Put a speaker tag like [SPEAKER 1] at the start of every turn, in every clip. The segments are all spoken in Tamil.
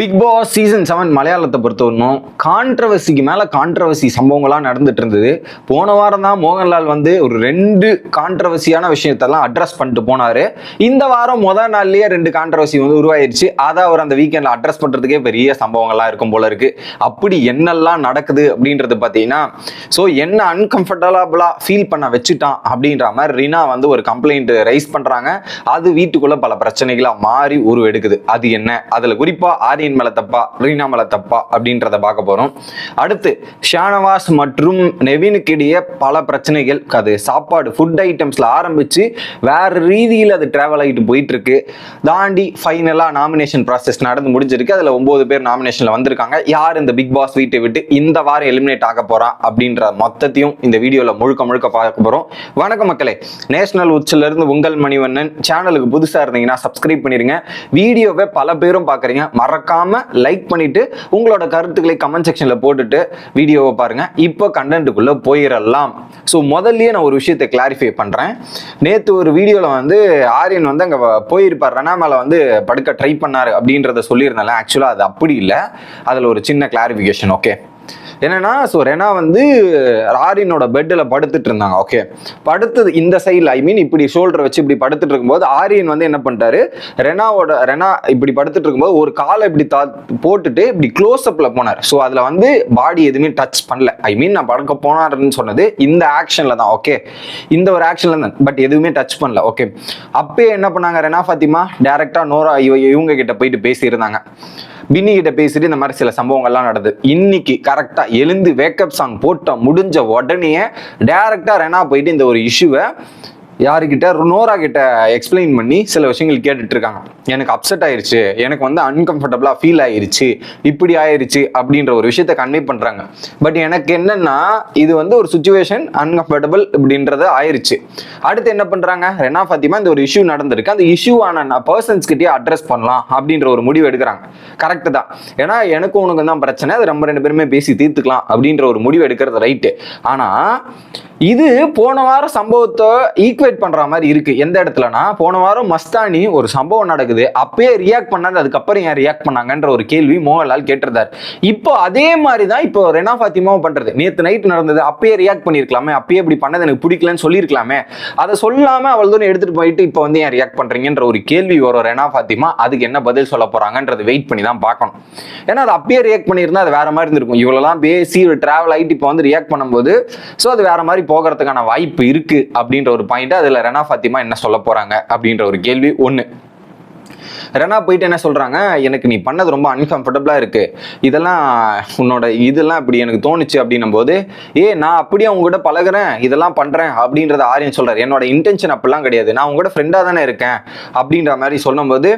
[SPEAKER 1] பிக் பாஸ் சீசன் செவன் மலையாளத்தை பொறுத்தவரைக்கும் கான்ட்ரவர்சிக்கு மேலே கான்ட்ரவர்சி சம்பவங்களாக நடந்துட்டு இருந்தது. போன வாரம் தான் மோகன்லால் வந்து ஒரு ரெண்டு கான்ட்ரவர்சியான விஷயத்தெல்லாம் அட்ரஸ் பண்ணிட்டு போனார். இந்த வாரம் முதல் நாள்லேயே ரெண்டு கான்ட்ரவர்சி வந்து உருவாயிருச்சு. அதை அவர் அந்த வீக்கெண்டில் அட்ரஸ் பண்ணுறதுக்கே பெரிய சம்பவங்கள்லாம் இருக்கும் போல இருக்கு. அப்படி என்னெல்லாம் நடக்குது அப்படின்றது பார்த்தீங்கன்னா ஸோ என்ன அன்கம்ஃபர்டபுளாக ஃபீல் பண்ண வச்சுட்டான் அப்படின்ற மாதிரி ரீனா வந்து ஒரு கம்ப்ளைண்ட் ரைஸ் பண்ணுறாங்க அது வீட்டுக்குள்ளே பல பிரச்சனைகளாக மாறி உருவெடுக்குது. அது என்ன? அதில் குறிப்பாக ஆரியன் மேலே தப்பா ரீனா மேலே தப்பா அப்படின்றத பார்க்க போறோம். அடுத்து ஷானவாஸ் மற்றும் நெவினுக்கு இடையே பல பிரச்சனைகள். அது சாப்பாடு ஃபுட் ஐட்டம்ஸ்ல ஆரம்பிச்சு வேற ரீதியில் அது டிராவல் ஆகிட்டு போயிட்டு இருக்கு தாண்டி ஃபைனலாக நாமினேஷன் ப்ராசஸ் நடந்து முடிஞ்சிருக்கு. அதில் ஒன்பது பேர் நாமினேஷனில் வந்திருக்காங்க. யார் இந்த பிக் பாஸ் வீட்டை விட்டு இந்த வாரம் எலிமினேட் ஆக போறான் அப்படின்ற மொத்தத்தையும் இந்த வீடியோவில் முழுக்க முழுக்க பார்க்க போகிறோம் வணக்கம் மக்களே. நேஷனல் உச்சில இருந்து உங்கள் மணிவண்ணன். சேனலுக்கு புதுசாக இருந்தீங்கன்னா சப்ஸ்கிரைப் பண்ணிருங்க. வீடியோவை பல பேரும் பார்க்குறீங்க. மறக்காம லைக் பண்ணிட்டு உங்களோட கருத்துக்களை கமெண்ட் செக்ஷனில் போட்டுட்டு வீடியோவை பாருங்க. இப்போ கண்டென்ட்டுக்குள்ளே போயிடலாம் ஸோ முதல்லயே நான் ஒரு விஷயத்தை கிளாரிஃபை பண்ணுறேன் நேற்று ஒரு வீடியோவில் வந்து ஆரியன் வந்து அங்கே போயிருப்பார். ரெனா வந்து படுக்க ட்ரை பண்ணாரு அப்படின்றத சொல்லியிருந்தால ஆக்சுவலாக அது அப்படி இல்லை. அதில் ஒரு சின்ன கிளாரிஃபிகேஷன் ஓகே என்னன்னா ஸோ ரெனா வந்து ஆரியனோட பெட்டில் படுத்துட்டு இருந்தாங்க ஓகே படுத்தது இந்த சைடில் ஐ மீன் இப்படி ஷோல்டர் வச்சு இப்படி படுத்துட்டு இருக்கும்போது ஆரியன் வந்து என்ன பண்ணிட்டாரு? ரெனாவோட ரெனா இப்படி படுத்துட்டு இருக்கும்போது ஒரு காலை இப்படி தா போட்டுட்டு இப்படி க்ளோஸ் அப்பில் போனார். ஸோ அதில் வந்து பாடி எதுவுமே டச் பண்ணல. ஐ மீன் நான் படுக்க போனாருன்னு சொன்னது இந்த ஆக்ஷனில் தான் ஓகே இந்த ஒரு ஆக்ஷனில் தான் பட் எதுவுமே டச் பண்ணல ஓகே அப்பயே என்ன பண்ணாங்க ரெனா ஃபாத்திமா? டேரெக்டாக நோரா இவங்க கிட்ட போயிட்டு பேசியிருந்தாங்க. பின்னி கிட்ட பேசிட்டு இந்த மாதிரி சில சம்பவங்கள்லாம் நடந்தது இன்னைக்கு கரெக்டா எழுந்து வேக்கப் சாங் போட்ட முடிஞ்ச உடனே டைரக்டா ரெனா போயிட்டு இந்த ஒரு இஷ்யூவை யாருக்கிட்ட நோரா கிட்ட எக்ஸ்பிளைன் பண்ணி சில விஷயங்கள் கேட்டுட்டு இருக்காங்க எனக்கு அப்செட் ஆயிருச்சு. எனக்கு வந்து அன்கம்ஃபர்டபுளா ஃபீல் ஆயிருச்சு. இப்படி ஆயிருச்சு அப்படின்ற ஒரு விஷயத்த கன்வே பண்றாங்க. பட் எனக்கு என்னன்னா இது வந்து ஒரு சுச்சுவேஷன் அன்கம்ஃபர்டபுள் அப்படின்றது ஆயிருச்சு. அடுத்து என்ன பண்றாங்க? ரெனா ஃபாத்திமா இந்த ஒரு இஷ்யூ நடந்திருக்கு. அந்த இஷ்யூ ஆன பர்சன்ஸ் கிட்டயே அட்ரஸ் பண்ணலாம் அப்படின்ற ஒரு முடிவு எடுக்கிறாங்க. கரெக்டு தான். ஏன்னா எனக்கும் உனக்கு தான் பிரச்சனை. அது நம்ம ரெண்டு பேருமே பேசி தீர்த்துக்கலாம் அப்படின்ற ஒரு முடிவு எடுக்கிறது ரைட்டு ஆனா இது போன வாரம் சம்பவத்தை ஈக்குவேட் பண்ற மாதிரி இருக்கு. எந்த இடத்துலனா போன வாரம் மஸ்தானி ஒரு சம்பவம் நடக்குது. அப்பயே ரியாக்ட் பண்ணாது அதுக்கப்புறம் ஏன் ரியாக்ட் பண்ணாங்கன்ற ஒரு கேள்வி மோகன்லால் கேட்டிருந்தார். இப்போ அதே மாதிரி தான் இப்போ ரெனா ஃபாத்திமாவும் பண்றது. நேற்று நைட் நடந்தது. அப்பயே ரியாக்ட் பண்ணிருக்கலாமே. அப்பயே இப்படி பண்ணது எனக்கு பிடிக்கலன்னு சொல்லியிருக்கலாமே அதை சொல்லாம அவள் தூரம் எடுத்துட்டு போயிட்டு இப்போ வந்து ஏன் ரியாக்ட் பண்றீங்கன்ற ஒரு கேள்வி வரும் ரெனா ஃபாத்திமா. அதுக்கு என்ன பதில் சொல்ல போறாங்கன்றது வெயிட் பண்ணி தான் பார்க்கணும். ஏன்னா அது அப்பயே ரியாக்ட் பண்ணியிருந்தா அது வேற மாதிரி இருந்திருக்கும். இவ்வளவுலாம் பேசி டிராவல் ஆகிட்டு இப்போ வந்து ரியாக்ட் பண்ணும்போது ஸோ அது வேற மாதிரி போகிறதுக்கான வாய்ப்பு இருக்கு அப்படின்ற ஒரு பாயிண்ட் அதுல ரெனா ஃபாத்திமா என்ன சொல்ல போறாங்க அப்படின்ற ஒரு கேள்வி ஒன்று ரெனா போயிட்டு என்ன சொல்றாங்க? எனக்கு நீ பண்ணது ரொம்ப அன்கம்ஃபர்டபுளா இருக்கு. இதெல்லாம் உன்னோட இதெல்லாம் இப்படி எனக்கு தோணுச்சு அப்படின்னும் போது ஏ நான் அப்படியே உங்ககிட்ட பழகுறேன் இதெல்லாம் பண்றேன் அப்படின்றத ஆரியன் சொல்றாரு. என்னோட இன்டென்ஷன் அப்படிலாம் கிடையாது. நான் உங்ககிட்ட ஃப்ரெண்டா தானே இருக்கேன் அப்படின்ற மாதிரி சொல்லும்போது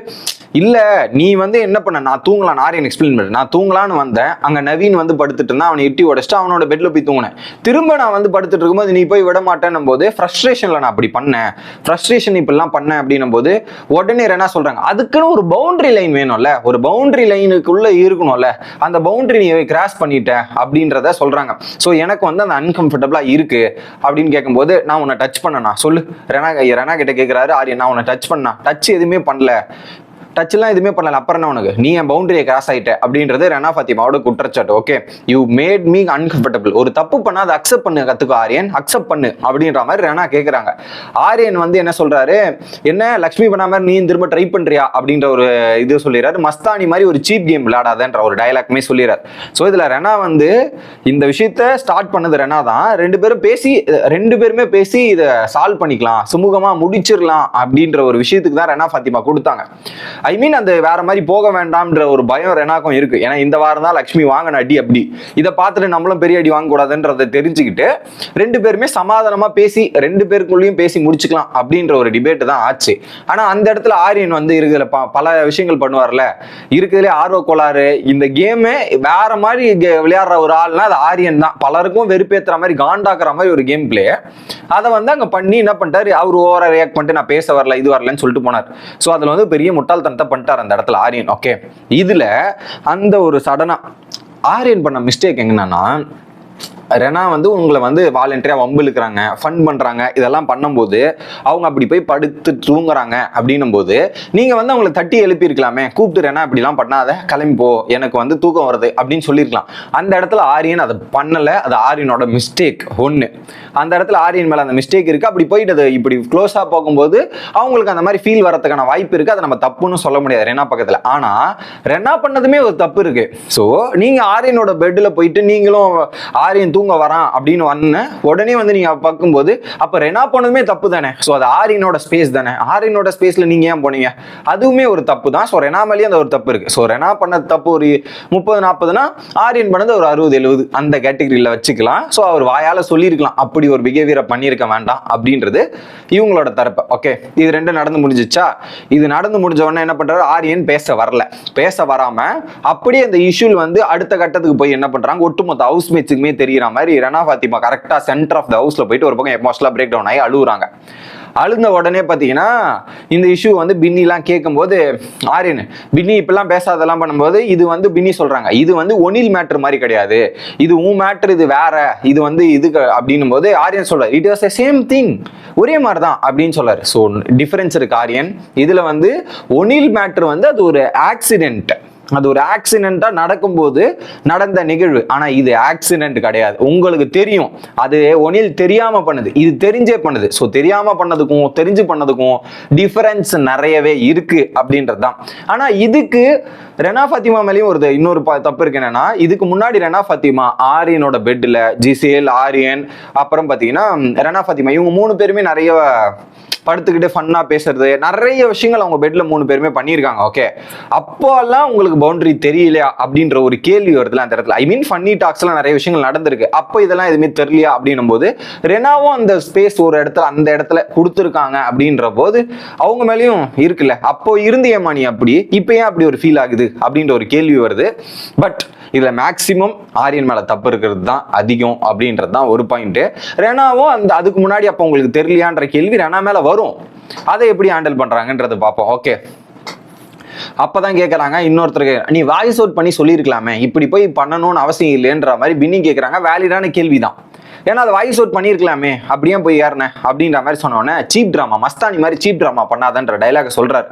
[SPEAKER 1] இல்லை நீ வந்து என்ன பண்ண? நான் தூங்கலாம் ஆரியன் எக்ஸ்பிளைன் பண்ணு. நான் தூங்கலான்னு வந்தேன். அங்கே நவீன் வந்து படுத்துட்டு இருந்தான். அவனை எட்டி உடச்சிட்டு அவனோட பெட்ல போய் தூங்கினேன். திரும்ப நான் வந்து படுத்துட்டு இருக்கும்போது நீ போய் விட மாட்டேன்னும் போது ஃப்ரஸ்ட்ரேஷன்ல நான் அப்படி பண்ணேன். ஃப்ரஸ்ட்ரேஷன் இப்படிலாம் பண்ணேன் அப்படின்னும் போது உடனே என்ன சொல்றாங்க அதுக்குன்னு ஒரு பவுண்டரி லைன் வேணும்ல. ஒரு பவுண்டரி லைனுக்குள்ள இருக்கணும்ல. அந்த பவுண்டரி நீ கிராஸ் பண்ணிட்ட அப்படின்றத சொல்றாங்க. ஸோ எனக்கு வந்து அந்த அன்கம்ஃபர்டபுளா இருக்கு. அப்படின்னு கேட்கும்போது நான் உன்னை டச் பண்ணனா? சொல்லு. ரெனா ரெனா கிட்ட கேட்கிறாரு ஆரியன் நான் உன்னை டச் பண்ணா? டச் எதுவுமே பண்ணல. டச்லாம் எதுவுமே பண்ணல. அப்புறம் என்ன உனக்கு? நீ என் பவுண்டரியை கிராஸ் ஆயிட்ட அப்படின்றது ரெனா ஃபாத்திமாவோட குற்றச்சாட்டு. Okay you made me uncomfortable ஒரு தப்பு பண்ணால் அதை அக்செப்ட் பண்ணு கற்றுக்கோ ஆரியன். அக்செப்ட் பண்ணு அப்படின்ற மாதிரி ரெனா கேட்குறாங்க ஆரியன் வந்து என்ன சொல்கிறாரு என்ன லக்ஷ்மி பண்ண மாதிரி நீ திரும்ப ட்ரை பண்ணுறியா அப்படின்ற ஒரு இது சொல்லிடுறாரு. மஸ்தானி மாதிரி ஒரு சீப் கேம் விளையாடாதன்ற ஒரு டைலாக்மே சொல்லிடுறாரு. ஸோ இதில் ரெனா வந்து இந்த விஷயத்த ஸ்டார்ட் பண்ணது ரெனா தான். ரெண்டு பேரும் பேசி ரெண்டு பேருமே பேசி இதை சால்வ் பண்ணிக்கலாம். சுமூகமாக முடிச்சிடலாம் அப்படின்ற ஒரு விஷயத்துக்கு தான் ரெனா ஃபாத்திமா கொடுத்தாங்க. ஐ மீன் அந்த வேற மாதிரி போக வேண்டாம்ன்ற ஒரு பயம் ரெனாக்கும் இருக்கு. ஏன்னா இந்த வாரம் தான் லக்ஷ்மி வாங்கின அடி அப்படி. இதை பார்த்துட்டு நம்மளும் பெரிய அடி வாங்கக்கூடாதுன்றதை தெரிஞ்சுக்கிட்டு ரெண்டு பேருமே சமாதானமா பேசி ரெண்டு பேருக்குள்ளேயும் பேசி முடிச்சுக்கலாம் அப்படின்ற ஒரு டிபேட் தான் ஆச்சு. ஆனா அந்த இடத்துல ஆரியன் வந்து இருக்குதுல ப- பல விஷயங்கள் பண்ணுவார்ல. இருக்கிறதுலே ஆர்வ கோளாறு இந்த கேமே வேற மாதிரி விளையாடுற ஒரு ஆள்னா அது ஆரியன் தான். பலருக்கும் வெறுப்பேத்துற மாதிரி காண்டாக்குற மாதிரி ஒரு கேம் பிளே அதை வந்து அங்க பண்ணி என்ன பண்ணிட்டாரு? அவர் ஓவரா ரியாக்ட் பண்ணிட்டு நான் பேச வரல இது வரலன்னு சொல்லிட்டு போனார். ஸோ அதுல வந்து பெரிய முட்டாள்தனத்தை பண்ணிட்டார் அந்த இடத்துல ஆரியன். ஓகே இதுல அந்த ஒரு சடனா ஆரியன் பண்ண மிஸ்டேக் என்னன்னா ரெனா வந்து உங்களை வந்து வாலண்டரியா வம்பிழுக்கிறாங்க ஃபன் பண்றாங்க இதெல்லாம் பண்ணும்போது அவங்க அப்படி போய் படுத்து தூங்குறாங்க அப்படின்னும் போது நீங்க வந்து அவங்களை தட்டி எழுப்பியிருக்கலாமே கூப்பிட்டு ரெனா இப்படிலாம் பண்ணாத கிளம்பி போ எனக்கு வந்து தூக்கம் வருது அப்படின்னு சொல்லியிருக்கலாம். அந்த இடத்துல ஆரியன் அதை பண்ணல அது ஆரியனோட மிஸ்டேக் ஒன்று அந்த இடத்துல ஆரியன் மேல அந்த மிஸ்டேக் இருக்கு அப்படி போயிட்டு அது இப்படி க்ளோஸா போகும்போது அவங்களுக்கு அந்த மாதிரி ஃபீல் வரதுக்கான வாய்ப்பு இருக்கு அதை நம்ம தப்புன்னு சொல்ல முடியாது ரெனா பக்கத்துல. ஆனா ரெனா பண்ணதுமே ஒரு தப்பு இருக்கு. ஸோ நீங்க ஆரியனோட பெட்ல போயிட்டு நீங்களும் ஆரியன் தூங்க வரான் அப்படின்னு வந்தேன் உடனே வந்து நீங்க பார்க்கும்போது அப்ப ரெனா போனதுமே தப்பு தானே? ஸோ அது ஆரியனோட ஸ்பேஸ் தானே? ஆரியனோட ஸ்பேஸ்ல நீங்க ஏன் போனீங்க? அதுவுமே ஒரு தப்பு தான். ஸோ ரெனா மேலேயும் அந்த ஒரு தப்பு இருக்கு. ஸோ ரெனா பண்ண தப்பு ஒரு முப்பது நாற்பதுனா ஆரியன் பண்ணது ஒரு அறுபது எழுபது அந்த கேட்டகரியில் வச்சுக்கலாம். ஸோ அவர் வாயால சொல்லியிருக்கலாம். அப்படி ஒரு பிஹேவியரை பண்ணியிருக்க வேண்டாம் அப்படின்றது இவங்களோட தரப்பு. ஓகே இது ரெண்டும் நடந்து முடிஞ்சிச்சா? இது நடந்து முடிஞ்ச உடனே என்ன பண்றாரு? ஆரியன் பேச வரல. பேச வராம அப்படியே அந்த இஷ்யூல் வந்து அடுத்த கட்டத்துக்கு போய் என்ன பண்றாங்க? ஒட்டுமொத்த ஹவுஸ் மேட்சுக்குமே தெரியற மாதிரி ரெனா ஃபாத்திமா கரெக்டாக சென்டர் ஆஃப் த ஹவுஸில் போயிட்டு ஒரு பக்கம் எமோஷனலாக பிரேக் டவுன் ஆகி அழுகுறாங்க அழுந்த உடனே பார்த்தீங்கன்னா இந்த இஷ்யூ வந்து பின்னிலாம் கேட்கும்போது ஆரியன் பின்னி இப்பெல்லாம் பேசாதெல்லாம் பண்ணும்போது இது வந்து பின்னி சொல்கிறாங்க இது வந்து ஒனில் மேட்ரு மாதிரி கிடையாது. இது உன் மேட்ரு இது வேற இது வந்து இதுக்கு அப்படின்னும் போது ஆரியன் சொல்றாரு. இட் வாஸ் சேம் திங் ஒரே மாதிரி தான் அப்படின்னு சொல்றாரு ஸோ டிஃபரன்ஸ் இருக்கு ஆரியன். இதில் வந்து ஒனில் மேட்ரு வந்து அது ஒரு ஆக்சிடென்ட் அது ஒரு ஆக்சிடென்ட்டா நடக்கும்போது நடந்த நிகழ்வு. ஆனால் இது ஆக்சிடென்ட் கிடையாது. உங்களுக்கு தெரியும். அது ஒனில் தெரியாமல் பண்ணுது. இது தெரிஞ்சே பண்ணுது. ஸோ தெரியாமல் பண்ணதுக்கும் தெரிஞ்சு பண்ணதுக்கும் டிஃபரன்ஸ் நிறையவே இருக்குது அப்படின்றது தான் ஆனால் இதுக்கு ரெனா ஃபத்திமா மேலேயும் ஒரு இன்னொரு ப- தப்பு இருக்கு என்னன்னா இதுக்கு முன்னாடி ரெனா ஃபத்திமா ஆரியனோட பெட்டில் ஜிசேல் ஆரியன் அப்புறம் பார்த்தீங்கன்னா ரெனா ஃபத்திமா இவங்க மூணு பேருமே நிறைய படுத்துக்கிட்டு ஃபன்னாக பேசுறது. நிறைய விஷயங்கள் அவங்க பெட்டில் மூணு பேருமே பண்ணியிருக்காங்க ஓகே அப்போல்லாம் உங்களுக்கு பவுண்டரி தெரியலையா? அப்படின்ற ஒரு கேள்வி வருதுல அந்த இடத்துல. ஐ மீன் ஃபன்னி டாக்ஸ்லாம் நிறைய விஷயங்கள் நடந்திருக்கு. அப்போ இதெல்லாம் எதுவுமே தெரியலையா? அப்படின்னும் போது ரெனாவும் அந்த ஸ்பேஸ் ஒரு இடத்துல அந்த இடத்துல கொடுத்துருக்காங்க அப்படின்ற போது அவங்க மேலேயும் இருக்குல்ல. அப்போ இருந்து ஏமா நீ அப்படி? இப்போ ஏன் அப்படி ஒரு ஃபீல் ஆகுது? அப்படின்ற ஒரு கேள்வி வருது. பட் இதில் மேக்சிமம் ஆரியன் மேலே தப்பு இருக்கிறது தான் அதிகம் அப்படின்றது தான் ஒரு பாயிண்ட்டு ரெனாவும் அந்த அதுக்கு முன்னாடி அப்போ உங்களுக்கு தெரியலையான்ற கேள்வி ரெனா மேலே வரும். அதை எப்படி ஹேண்டில் பண்றாங்கன்றதை பார்ப்போம். ஓகே அப்பதான் கேக்குறாங்க இன்னொருத்தருக்கு நீ வாய்ஸ் அவுட் பண்ணி சொல்லியிருக்கலாமே. இப்படி போய் பண்ணணும்னு அவசியம் இல்லைன்ற மாதிரி பின்னி கேக்குறாங்க. வேலிடான கேள்விதான். ஏன்னா அதை வாய்ஸ் அவுட் பண்ணியிருக்கலாமே அப்படியே போய் ஏறினேன். அப்படின்ற மாதிரி சொன்னோன்னே சீப் ட்ராமா மஸ்தானி மாதிரி சீப் ட்ராமா பண்ணாதன்ற டைலாக சொல்றாரு.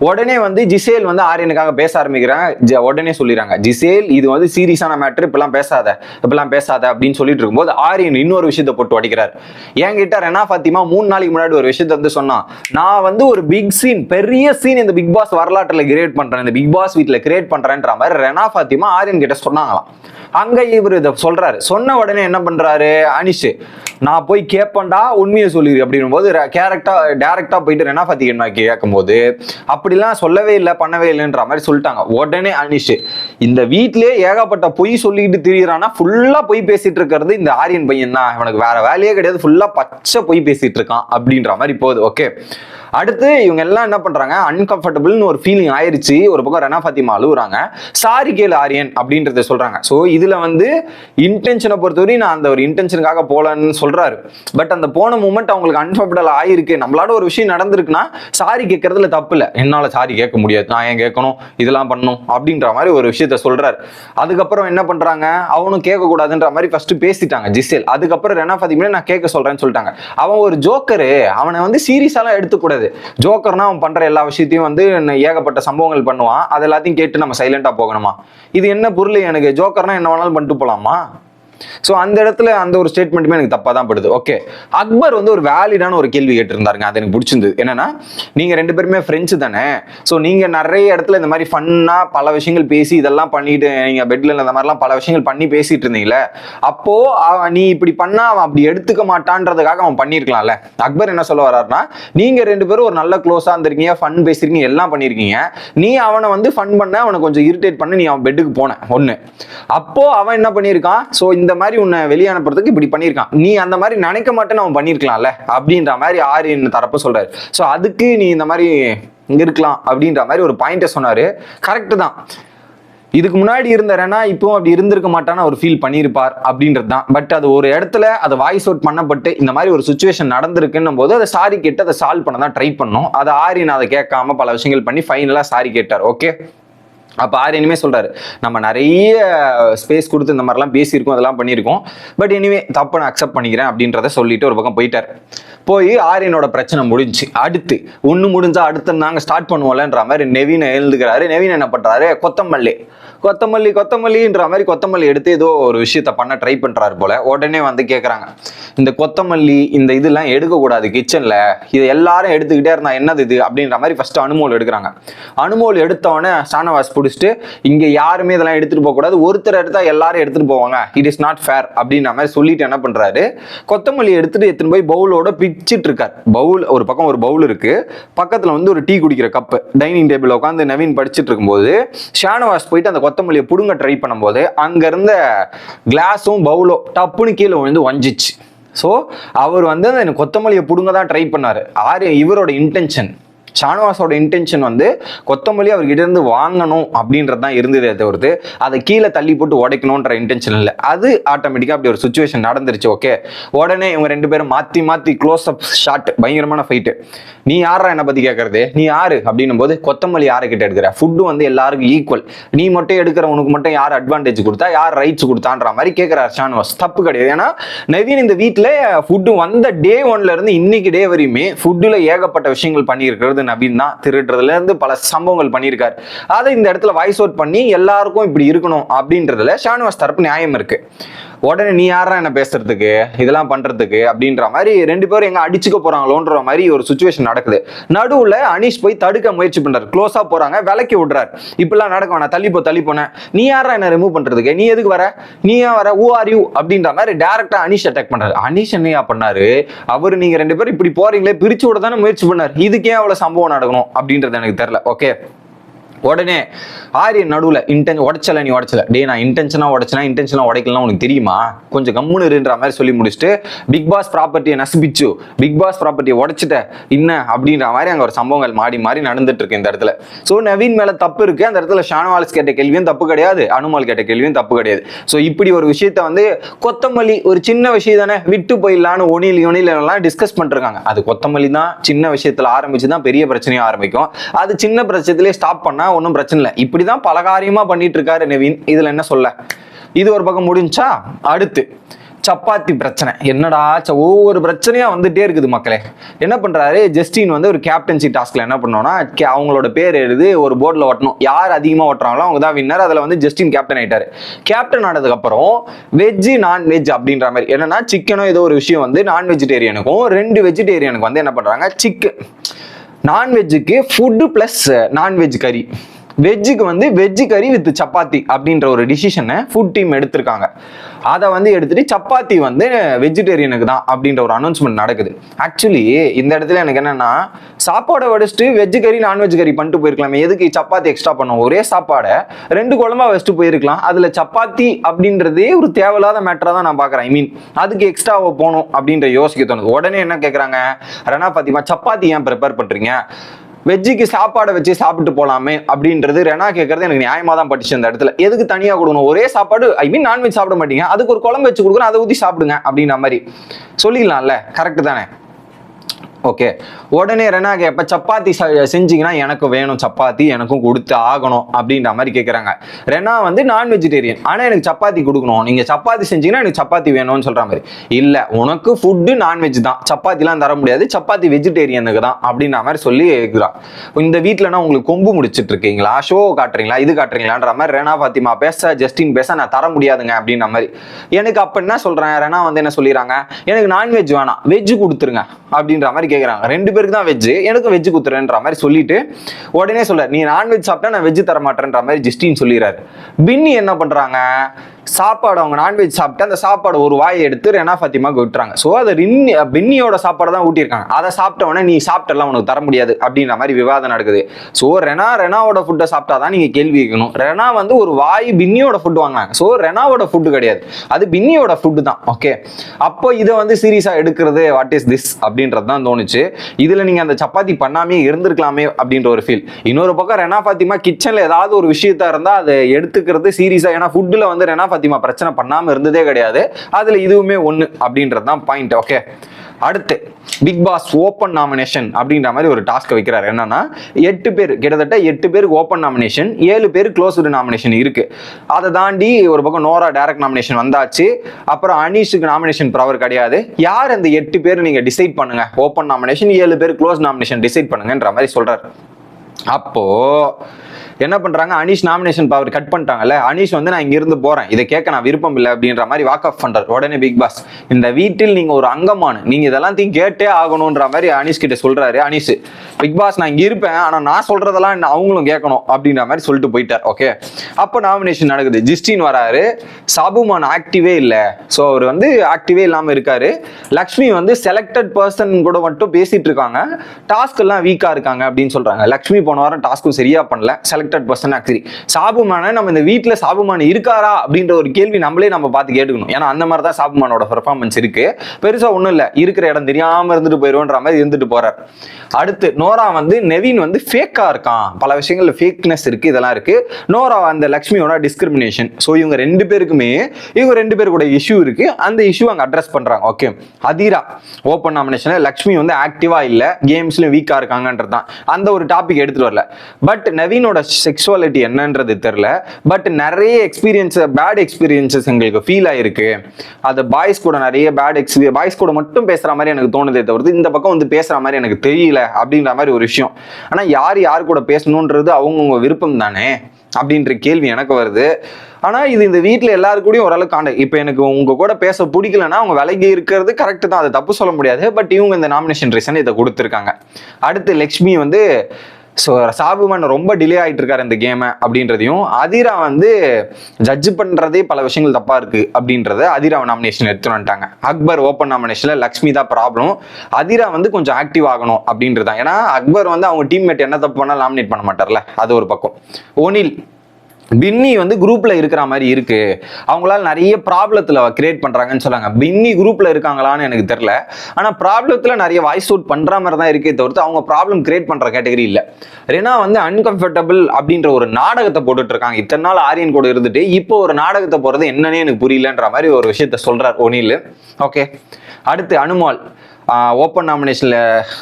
[SPEAKER 1] உடனே வந்து ஜிசேல் வந்து ஆரியனுக்காக பேச ஆரம்பிக்கிறாங்க. ஜ- உடனே சொல்லிடுறாங்க ஜிசேல் இது வந்து சீரியஸான மேட்ரு இப்பெல்லாம் பேசாத இப்பெல்லாம் பேசாத அப்படின்னு சொல்லிட்டு இருக்கும்போது ஆரியன் இன்னொரு விஷயத்தை போட்டு அடிக்கிறார். என்கிட்ட ரெனா ஃபாத்திமா மூணு நாளைக்கு முன்னாடி ஒரு விஷயத்த வந்து சொன்னான். நான் வந்து ஒரு பிக் சீன் பெரிய சீன் இந்த பிக் பாஸ் வரலாற்றில் கிரியேட் பண்றேன். இந்த பிக் பாஸ் வீட்டில் கிரியேட் பண்றேன்ற மாதிரி ரெனா ஃபாத்திமா ஆரியன் கிட்ட சொன்னாங்களாம். அங்க இவர் இதை சொல்றாரு. சொன்ன உடனே என்ன பண்றாரு? அனிஷ் நான் போய் கேட்பேன்டா உண்மையை சொல்லிடு அப்படின்னும் போது கேரக்டா டேரக்டா போயிட்டு ரெனா ஃபாத்திகன் கேட்கும்போது அப்படிலாம் சொல்லவே இல்லை பண்ணவே இல்லைன்ற மாதிரி சொல்லிட்டாங்க. உடனே அனிஷ் இந்த வீட்லயே ஏகப்பட்ட பொய் சொல்லிட்டு திரியிறானா ஃபுல்லா பொய் பேசிட்டு இருக்கிறது இந்த ஆரியன் பையன் தான். இவனுக்கு வேற வேலையே கிடையாது ஃபுல்லா பச்சை பொய் பேசிட்டு இருக்கான் அப்படின்ற மாதிரி போகுது. ஓகே அடுத்து இவங்க எல்லாம் என்ன பண்றாங்க? அன்கம்ஃபர்டபுள்னு ஒரு ஃபீலிங் ஆயிருச்சு. ஒரு பக்கம் ரெனா ஃபாத்திமா அழுகுறாங்க சாரி கேளு ஆரியன் அப்படின்றத சொல்றாங்க. ஸோ இதுல வந்து இன்டென்ஷனை பொறுத்தவரை நான் அந்த ஒரு இன்டென்ஷனுக்காக போலன்னு சொல்றாரு. பட் அந்த போன மூமெண்ட் அவங்களுக்கு அன்கம்ஃபர்டபுள் ஆயிருக்கு. நம்மளால ஒரு விஷயம் நடந்திருக்குன்னா சாரி கேட்கறதுல தப்பு இல்லை. என்னால சாரி கேட்க முடியாது. நான் ஏன் கேட்கணும்? இதெல்லாம் பண்ணணும். அப்படின்ற மாதிரி ஒரு விஷயத்த சொல்றாரு. அதுக்கப்புறம் என்ன பண்றாங்க? அவனும் கேட்க கூடாதுன்ற மாதிரி ஃபர்ஸ்ட் பேசிட்டாங்க ஜிசேல். அதுக்கப்புறம் ரெனா ஃபாத்திமா நான் கேட்க சொல்றேன்னு சொல்லிட்டாங்க. அவன் ஒரு ஜோக்கரு. அவனை வந்து சீரியஸாலாம் எடுத்துக்கூடாது. ஜோக்கர்னா அவன் பண்ற எல்லா விஷயத்தையும் வந்து ஏகப்பட்ட சம்பவங்கள் பண்ணுவான். அது எல்லாத்தையும் கேட்டு நம்ம சைலண்டா போகணுமா? இது என்ன பொருள் எனக்கு? ஜோக்கர்னா என்ன வேணாலும் பண்ணிட்டு போலாமா? ஸோ அந்த இடத்துல அந்த ஒரு ஸ்டேட்மெண்ட்டுமே எனக்கு தப்பாக தான் படுது. ஓகே அக்பர் வந்து ஒரு வேலிடான ஒரு கேள்வி கேட்டிருந்தாருங்க. அது எனக்கு பிடிச்சிருந்தது. என்னன்னா நீங்க ரெண்டு பேருமே ஃப்ரெண்ட்ஸ் தானே? ஸோ நீங்க நிறைய இடத்துல இந்த மாதிரி ஃபன்னாக பல விஷயங்கள் பேசி இதெல்லாம் பண்ணிட்டு நீங்க பெட்ல இந்த மாதிரிலாம் பல விஷயங்கள் பண்ணி பேசிட்டு இருந்தீங்களே அப்போ அவன் நீ இப்படி பண்ணா அவன் அப்படி எடுத்துக்க மாட்டான்றதுக்காக அவன் பண்ணியிருக்கலாம்ல? அக்பர் என்ன சொல்ல வர்றாருன்னா நீங்க ரெண்டு பேரும் ஒரு நல்ல க்ளோஸாக இருந்திருக்கீங்க ஃபன் பேசிருக்கீங்க எல்லாம் பண்ணியிருக்கீங்க. நீ அவனை வந்து ஃபன் பண்ண அவனை கொஞ்சம் இரிட்டேட் பண்ணி நீ அவன் பெட்டுக்கு போன. ஒன்று அப்போ அவன் என்ன பண்ணியிருக்கான்? ஸோ இந்த இந்த மாதிரி உன்னை வெளியே அனுப்புறதுக்கு இப்படி பண்ணியிருக்கான். நீ அந்த மாதிரி நினைக்க மாட்டேன்னு அவன் பண்ணியிருக்கலாம்ல? அப்படின்ற மாதிரி ஆரியன் தரப்பு சொல்றாரு. ஸோ அதுக்கு நீ இந்த மாதிரி இருக்கலாம் அப்படின்ற மாதிரி ஒரு பாயிண்ட்டை சொன்னாரு. கரெக்டு தான். இதுக்கு முன்னாடி இருந்த ரெனா இப்போ அப்படி இருந்திருக்க மாட்டான்னு அவர் ஃபீல் பண்ணியிருப்பார் அப்படின்றது தான். பட் அது ஒரு இடத்துல அது வாய்ஸ் அவுட் பண்ணப்பட்டு இந்த மாதிரி ஒரு சுச்சுவேஷன் நடந்திருக்குன்னும் போது அதை சாரி கேட்டு அதை சால்வ் பண்ண தான் ட்ரை பண்ணோம். அதை ஆரியன் அதை கேட்காம பல விஷயங்கள் பண்ணி ஃபைனலாக சாரி கேட்டார். ஓகே அப்போ ஆரியனுமே சொல்கிறாரு நம்ம நிறைய ஸ்பேஸ் கொடுத்து இந்த மாதிரிலாம் பேசியிருக்கோம் அதெல்லாம் பண்ணியிருக்கோம். பட் எனிவே தப்பை நான் அக்செப்ட் பண்ணிக்கிறேன் அப்படின்றத சொல்லிட்டு ஒரு பக்கம் போயிட்டார். போய் ஆரியனோட பிரச்சனை முடிஞ்சு அடுத்து ஒன்று முடிஞ்சா அடுத்து நாங்கள் ஸ்டார்ட் பண்ணுவோம்லன்ற மாதிரி நெவீனை எழுந்துக்கிறாரு. நெவீன் என்ன பண்ணுறாரு கொத்தமல்லி. கொத்தமல்லி கொத்தமல்லின்ற மாதிரி கொத்தமல்லி எடுத்து ஏதோ ஒரு விஷயத்த பண்ண ட்ரை பண்ணுறாரு போல. உடனே வந்து கேட்குறாங்க இந்த கொத்தமல்லி இந்த இதெல்லாம் எடுக்கக்கூடாது கிச்சனில் இது எல்லாரும் எடுத்துக்கிட்டே இருந்தா என்னது இது? அப்படின்ற மாதிரி ஃபஸ்ட்டு அனுமோல் எடுக்கிறாங்க. அனுமோல் எடுத்தவொடனே ஷானவாஸ் பிடிச்சிட்டு இங்கே யாருமே இதெல்லாம் எடுத்துகிட்டு போகக்கூடாது. ஒருத்தர் எடுத்தா எல்லாரும் எடுத்துகிட்டு போவாங்க. இட் இஸ் நாட் ஃபேர் அப்படின்ற மாதிரி சொல்லிட்டு என்ன பண்ணுறாரு கொத்தமல்லி எடுத்துகிட்டு எடுத்துன்னு போய் பவுலோட பிச்சுட்டு இருக்கார் பவுல் ஒரு பக்கம் ஒரு பவுல் இருக்குது பக்கத்தில் வந்து ஒரு டீ குடிக்கிற கப்பு டைனிங் டேபிள் உட்காந்து நவீன் படிச்சிட்டு இருக்கும்போது ஷானவாஸ் போயிட்டு அந்த கொத்தமல்லியை பிடுங்க ட்ரை பண்ணும்போது அங்கே இருந்த கிளாஸும் பவுலும் டப்புன்னு கீழே விழுந்து வஞ்சிச்சு. ஸோ அவர் வந்து அந்த கொத்தமல்லியை பிடுங்க தான் ட்ரை பண்ணாரு. ஆறு இவரோட இன்டென்ஷன் ஷானவாஸோட இன்டென்ஷன் வந்து கொத்தமல்லி அவர்கிட்ட இருந்து வாங்கணும் அப்படின்றது தான் இருந்ததே தவிர்த்து அதை கீழே தள்ளி போட்டு உடைக்கணுன்ற இன்டென்ஷன் இல்லை. அது ஆட்டோமேட்டிக்காக அப்படி ஒரு சுச்சுவேஷன் நடந்துருச்சு ஓகே உடனே இவங்க ரெண்டு பேரும் மாற்றி மாற்றி க்ளோஸ் அப் ஷாட் பயங்கரமான ஃபைட்டு நீ யாரா என்னை பற்றி கேட்கறது நீ யாரு? அப்படின்னும் போது கொத்தமல்லி யாரை எடுக்கிற? ஃபுட்டு வந்து எல்லாருக்கும் ஈக்குவல் நீ மட்டும் எடுக்கிற உனக்கு மட்டும் யார் அட்வான்டேஜ் கொடுத்தா யார் ரைட்ஸ் கொடுத்தான்ற மாதிரி கேட்குறாரு ஷானவாஸ். தப்பு கிடையாது. ஏன்னா நவீன் இந்த வீட்டில் ஃபுட்டு வந்த டே ஒன்ல இருந்து இன்னைக்கு டே வரையுமே ஃபுட்டில் ஏகப்பட்ட விஷயங்கள் பண்ணியிருக்கிறது நவீன் தான் திருடுறதுல இருந்து பல சம்பவங்கள் பண்ணியிருக்காரு. அதை இந்த இடத்துல வாய்ஸ் அவுட் பண்ணி எல்லாருக்கும் இப்படி இருக்கணும் அப்படின்றதுல ஷானுவாஸ் தரப்பு நியாயம் இருக்கு. உடனே நீ யாரா என்ன பேசுறதுக்கு? இதெல்லாம் பண்றதுக்கு? அப்படின்ற மாதிரி ரெண்டு பேரும் எங்க அடிச்சுக்க போறாங்களோன்ற மாதிரி ஒரு சுச்சுவேஷன் நடக்குது. நடுவுல அனீஷ் போய் தடுக்க முயற்சி பண்றாரு. க்ளோஸா போறாங்க விலக்கி விடுறாரு. இப்படிலாம் நடக்க வேணாம். தள்ளி போ தள்ளி போனேன். நீ யாரா என்ன ரிமூவ் பண்றதுக்கு? நீ எதுக்கு வர? நீ ஏன் வர? ஊ ஆர் யூ அப்படின்ற மாதிரி டேரக்டா அனீஷ் அட்டாக் பண்றாரு. அனீஷ் என்னையா பண்ணாரு? அவர் நீங்க ரெண்டு பேரும் இப்படி போறீங்களே பிரிச்சு விட தானே முயற்சி பண்ணாரு. இதுக்கே அவ்வளவு சம்பவம் நடக்கணும் அப்படின்றது எனக்கு தெரியல. ஓகே உடனே ஆரியன் நடுவில் இன்டென் உடச்சல நீ உடச்சல. டே நான் இன்டென்ஷனாக உடச்சினா இன்டென்ஷனாக உடைக்கலாம் உனக்கு தெரியுமா? கொஞ்சம் கம்முன்னு இருன்ற மாதிரி சொல்லி முடிச்சுட்டு பிக் பாஸ் ப்ராப்பர்ட்டியை நசிப்பிச்சு. பிக் பாஸ் ப்ராப்பர்ட்டியை உடச்சிட்ட. என்ன? அப்படின்ற மாதிரி அங்கே ஒரு சம்பவங்கள் மாறி மாறி நடந்துட்டு இருக்கு இந்த இடத்துல. ஸோ நவீன் மேலே தப்பு இருக்கு. அந்த இடத்துல ஷானவால்ஸ் கேட்ட கேள்வியும் தப்பு கிடையாது. அனுமால் கேட்ட கேள்வியும் தப்பு கிடையாது. ஸோ இப்படி ஒரு விஷயத்த வந்து கொத்தமல்லி ஒரு சின்ன விஷயம் தானே விட்டு போயிடலான்னு ஒனில் யூனில் டிஸ்கஸ் பண்ணிருக்காங்க. அது கொத்தமல்லி தான் சின்ன விஷயத்தில் ஆரம்பிச்சு தான் பெரிய பிரச்சனையும் ஆரம்பிக்கும். அது சின்ன பிரச்சனையிலே ஸ்டாப் பண்ணால் பண்ணா ஒன்றும் பிரச்சனை இல்லை. இப்படிதான் பல காரியமா பண்ணிட்டு இருக்காரு நவீன். இதுல என்ன சொல்ல? இது ஒரு பக்கம் முடிஞ்சா அடுத்து சப்பாத்தி பிரச்சனை. என்னடா ச- ஒவ்வொரு பிரச்சனையா வந்துட்டே இருக்குது மக்களே. என்ன பண்றாரு? ஜஸ்டின் வந்து ஒரு கேப்டன்சி டாஸ்க்ல என்ன பண்ணோம்னா கே- அவங்களோட பேர் எழுதி ஒரு போர்டில் ஒட்டணும். யார் அதிகமாக ஒட்டுறாங்களோ அவங்க தான் வின்னர் அதில் வந்து ஜஸ்டின் கேப்டன் ஆயிட்டாரு. கேப்டன் ஆனதுக்கு அப்புறம் வெஜ்ஜு நான்வெஜ் அப்படின்ற மாதிரி. என்னன்னா சிக்கனோ ஏதோ ஒரு விஷயம் வந்து நான் வெஜிடேரியனுக்கும் ரெண்டு வெஜிடேரியனுக்கு வந்து என்ன பண்றாங்க? சிக்கன் நான்வெஜ்ஜுக்கு ஃபுட்டு ப்ளஸ் நான்வெஜ் கறி வெஜ்ஜுக்கு வந்து வெஜ்ஜு கறி வித் சப்பாத்தி அப்படின்ற ஒரு டிசிஷனை ஃபுட் டீம் எடுத்திருக்காங்க. அதை வந்து எடுத்துட்டு சப்பாத்தி வந்து வெஜிடேரியனுக்கு தான் அப்படின்ற ஒரு அனௌன்ஸ்மெண்ட் நடக்குது. ஆக்சுவலி இந்த இடத்துல எனக்கு என்னன்னா சாப்பாடை வடிச்சிட்டு வெஜ் கறி நான்வெஜ் கறி பண்ணிட்டு போயிருக்கலாமே. எதுக்கு சப்பாத்தி எக்ஸ்ட்ரா பண்ணோம்? ஒரே சாப்பாடை ரெண்டு குழம்பா வச்சுட்டு போயிருக்கலாம். அதுல சப்பாத்தி அப்படின்றதே ஒரு தேவையில்லாத மேட்டரா தான் நான் பாக்குறேன் ஐ மீன் அதுக்கு எக்ஸ்ட்ராவை போகணும் அப்படின்ற யோசிக்க தோணுது. உடனே என்ன கேட்குறாங்க ரெனா பாத்திமா சப்பாத்தி ஏன் ப்ரிப்பேர் பண்றீங்க? வெஜ்ஜுக்கு சாப்பாடை வச்சு சாப்பிட்டு போலாமே அப்படின்றது ரெனா கேட்கறது எனக்கு நியாயமா தான் பட்டுச்சு அந்த இடத்துல. எதுக்கு தனியா கொடுக்கணும்? ஒரே சாப்பாடு ஐ மீன் நான்வெஜ் சாப்பிட மாட்டீங்க. அதுக்கு ஒரு குழம்பு வச்சு கொடுக்கணும் அதை ஊற்றி சாப்பிடுங்க அப்படின்ற மாதிரி. சொல்லிக்கலாம்ல கரெக்ட் தானே? ஓகே உடனே ரெனா கேப்ப சப்பாத்தி ச- செஞ்சீங்கன்னா எனக்கு வேணும் சப்பாத்தி எனக்கும் கொடுத்து ஆகணும் அப்படின்ற மாதிரி கேட்குறாங்க ரெனா வந்து நான் வெஜிடேரியன் ஆனால் எனக்கு சப்பாத்தி கொடுக்கணும். நீங்கள் சப்பாத்தி செஞ்சீங்கன்னா எனக்கு சப்பாத்தி வேணும்னு சொல்கிற மாதிரி. இல்லை உனக்கு ஃபுட்டு நான்வெஜ் தான். சப்பாத்திலாம் தர முடியாது. சப்பாத்தி வெஜிடேரியனுக்கு தான் அப்படின்ற மாதிரி சொல்லி இருக்கிறான் இந்த வீட்டிலனா உங்களுக்கு கொம்பு முடிச்சிட்டு இருக்கீங்களா? ஷோ காட்டுறீங்களா? இது காட்டுறீங்களான்ற மாதிரி ரெனா பாத்திமா பேச ஜஸ்டின் பேச நான் தர முடியாதுங்க அப்படின்ற மாதிரி. எனக்கு அப்போ என்ன சொல்கிறேன் ரெனா வந்து என்ன சொல்லிடுறாங்க? எனக்கு நான்வெஜ் வேணாம். வெஜ் கொடுத்துருங்க அப்படின்ற மாதிரி கேட்குறாங்க ரெண்டு பேருக்கு தான் வெஜ் எனக்கு வெஜ் குத்துறேன்ற மாதிரி சொல்லிட்டு உடனே சொல்ல நீ நான்வெஜ் சாப்பிட்டா நான் வெஜ் தர மாட்டேன்ற மாதிரி ஜஸ்டின் சொல்லிடுறாரு. பின்னி என்ன பண்றாங்க? சாப்பாடு அவங்க நான்வெஜ் சாப்பிட்டு அந்த சாப்பாடு ஒரு வாயை எடுத்து ரெனா ஃபாத்திமாக்கு விட்டுறாங்க. ஸோ அதை ரின்னி பின்னியோட சாப்பாடு தான் ஊட்டியிருக்காங்க. அதை சாப்பிட்ட உடனே நீ சாப்பிட்டெல்லாம் உனக்கு தர முடியாது அப்படின்ற மாதிரி விவாதம் நடக்குது. ஸோ ரெனா ரெனாவோட ஃபுட்டை சாப்பிட்டா தான் நீங்கள் கேள்வி கேட்கணும். ரெனா வந்து ஒரு வாய் பின்னியோட ஃபுட் வாங்கினாங்க ஸோ ரெனாவோட ஃபுட்டு கிடையாது. அது பின்னியோட ஃபுட்டு தான். ஓகே அப்போ இதை வந்து சீரியஸாக எடுக்கிறது வாட் இஸ் திஸ் அப்படின்றது தான் தோணுச்சு. இதில் நீங்கள் அந்த சப்பாத்தி பண்ணாமே இருந்திருக்கலாமே அப்படின்ற ஒரு ஃபீல் இன்னொரு பக்கம் ரெனா ஃபாத்திமா கிச்சனில் ஏதாவது ஒரு விஷயத்தா இருந்தால் அதை எடுத்துக்கிறது சீரியஸாக ஏன்னா ஃபுட்டில் வந்து ரெனா ஃபாத்திமா பிரச்சனை பண்ணாமல் இருந்ததே கிடையாது. அதில் இதுவுமே ஒன்று அப்படின்றது தான் பாயிண்ட் ஓகே அடுத்து பிக் பாஸ் ஓப்பன் நாமினேஷன் அப்படின்ற மாதிரி ஒரு டாஸ்க் வைக்கிறாரு. என்னன்னா எட்டு பேர் கிட்டத்தட்ட எட்டு பேருக்கு ஓப்பன் நாமினேஷன் ஏழு பேர் க்ளோஸ்டு நாமினேஷன் இருக்கு. அதை தாண்டி ஒரு பக்கம் நோரா டைரக்ட் நாமினேஷன் வந்தாச்சு. அப்புறம் அனீஷுக்கு நாமினேஷன் பவர் கிடையாது. யார் அந்த எட்டு பேர் நீங்க டிசைட் பண்ணுங்க? ஓப்பன் நாமினேஷன் ஏழு பேர் க்ளோஸ் நாமினேஷன் டிசைட் பண்ணுங்கன்ற மாதிரி சொல்றாரு. அப்போ என்ன பண்றாங்க? அனீஷ் நாமினேஷன் பவர் கட் பண்ணிட்டாங்கல்ல? அனீஷ் வந்து நான் இங்க இருந்து போறேன். இதை கேட்க நான் விருப்பம் இல்லை அப்படின்ற மாதிரி வாக் ஆஃப் பண்றாரு. உடனே பிக் பாஸ் இந்த வீட்டில் நீங்க ஒரு அங்கமான நீங்க இதெல்லாம் கேட்டே ஆகணும்ன்ற மாதிரி அனீஷ் கிட்ட சொல்றாரு அனீஷ். பிக் பாஸ் நான் இங்க இருப்பேன். ஆனா நான் சொல்றதெல்லாம் என்ன அவங்களும் கேட்கணும் அப்படின்ற மாதிரி சொல்லிட்டு போயிட்டார். ஓகே அப்போ நாமினேஷன் நடக்குது. ஜிஸ்டின் வராரு. சாபுமான் ஆக்டிவே இல்லை. ஸோ அவர் வந்து ஆக்டிவே இல்லாம இருக்காரு. லக்ஷ்மி வந்து செலக்டட் பர்சன் கூட மட்டும் பேசிட்டு இருக்காங்க. டாஸ்க் எல்லாம் வீக்கா இருக்காங்க அப்படின்னு சொல்றாங்க. லக்ஷ்மி போன வாரம் டாஸ்க்கும் சரியா பண்ணல. செலக்டட் பர்சன் ஆக்சுவலி சாபுமான நம்ம இந்த வீட்டில் சாபுமான் இருக்காரா அப்படின்ற ஒரு கேள்வி நம்மளே நம்ம பார்த்து கேட்டுக்கணும். ஏன்னா அந்த மாதிரி தான் சாபுமானோட பெர்ஃபார்மன்ஸ் இருக்கு. பெருசாக ஒன்றும் இல்லை. இருக்கிற இடம் தெரியாமல் இருந்துட்டு போயிருவோன்ற மாதிரி இருந்துட்டு போறார். அடுத்து நோரா வந்து நெவின் வந்து ஃபேக்காக இருக்கான். பல விஷயங்கள்ல ஃபேக்னஸ் இருக்கு இதெல்லாம் இருக்கு. நோரா அந்த லக்ஷ்மியோட டிஸ்கிரிமினேஷன் ஸோ இவங்க ரெண்டு பேருக்குமே இவங்க ரெண்டு பேர் கூட இஷ்யூ இருக்கு. அந்த இஷ்யூ அங்கே அட்ரஸ் பண்றாங்க. Okay Adhira open nomination Lakshmi வந்து ஆக்டிவா இல்லை. கேம்ஸ்லயும் வீக்கா இருக்காங்கன்றது தான் அந்த ஒரு டாபிக் எடுத்துட்டு வரல. பட் நவீனோட செக்ஷுவாலிட்டி என்னன்றது தெரில பட் நிறைய எக்ஸ்பீரியன்ஸ் பேட் எக்ஸ்பீரியன்சஸ் எங்களுக்கு ஃபீல் ஆயிருக்கு. அது பாய்ஸ் கூட நிறைய பேட் எக்ஸ்பீரியன் பாய்ஸ் கூட மட்டும் பேசுகிற மாதிரி எனக்கு தோணுதே தவிர்த்து இந்த பக்கம் வந்து பேசுகிற மாதிரி எனக்கு தெரியல அப்படின்ற மாதிரி ஒரு விஷயம். ஆனால் யார் யார் கூட பேசணுன்றது அவங்கவுங்க விருப்பம் தானே அப்படின்ற கேள்வி எனக்கு வருது. ஆனா இது இந்த வீட்டில் எல்லாரு கூடயும் ஓரளவுக்கு காண்டக்ட் இப்போ எனக்கு உங்க கூட பேச பிடிக்கலன்னா அவங்க விலகி இருக்கிறது கரெக்ட் தான். அதை தப்பு சொல்ல முடியாது. பட் இவங்க இந்த நாமினேஷன் ரீசன் இதை கொடுத்துருக்காங்க. அடுத்து லக்ஷ்மி வந்து ஸோ சாபுமன் ரொம்ப டிலே ஆகிட்டு இருக்காரு இந்த கேமை அப்படின்றதையும் அதிரா வந்து ஜட்ஜ் பண்ணுறதே பல விஷயங்கள் தப்பாக இருக்குது அப்படின்றத அதிரா நாமினேஷன் எடுத்துகிட்டு வந்துட்டாங்க. அக்பர் ஓப்பன் நாமினேஷனில் லக்ஷ்மி தான் ப்ராப்ளம் அதிரா வந்து கொஞ்சம் ஆக்டிவ் ஆகணும் அப்படின்றது தான் ஏன்னா அக்பர் வந்து அவங்க டீம்மேட் என்ன தப்பு பண்ணால் நாமினேட் பண்ண மாட்டார்ல. அது ஒரு பக்கம். ஓனில் பின்னி வந்து குரூப்ல இருக்கிற மாதிரி இருக்கு. அவங்களால நிறைய ப்ராப்ளத்துல கிரியேட் பண்றாங்கன்னு சொன்னாங்க. பின்னி குரூப்ல இருக்காங்களான்னு எனக்கு தெரியல. ஆனா ப்ராப்ளத்துல நிறைய வாய்ஸ் அவுட் பண்ற மாதிரி தான் இருக்கே தவிர்த்து அவங்க ப்ராப்ளம் கிரியேட் பண்ற கேட்டகரி இல்ல. ரெனா வந்து அன்கம்ஃபர்டபுள் அப்படின்ற ஒரு நாடகத்தை போட்டுட்டு இருக்காங்க. இத்தனை நாள் ஆரியன் கூட இருந்துட்டு இப்போ ஒரு நாடகத்தை போறது என்னன்னே எனக்கு புரியலன்ற மாதிரி ஒரு விஷயத்த சொல்றார் ஒனில். ஓகே அடுத்து அனுமால். ஓப்பன் நாமினேஷனில்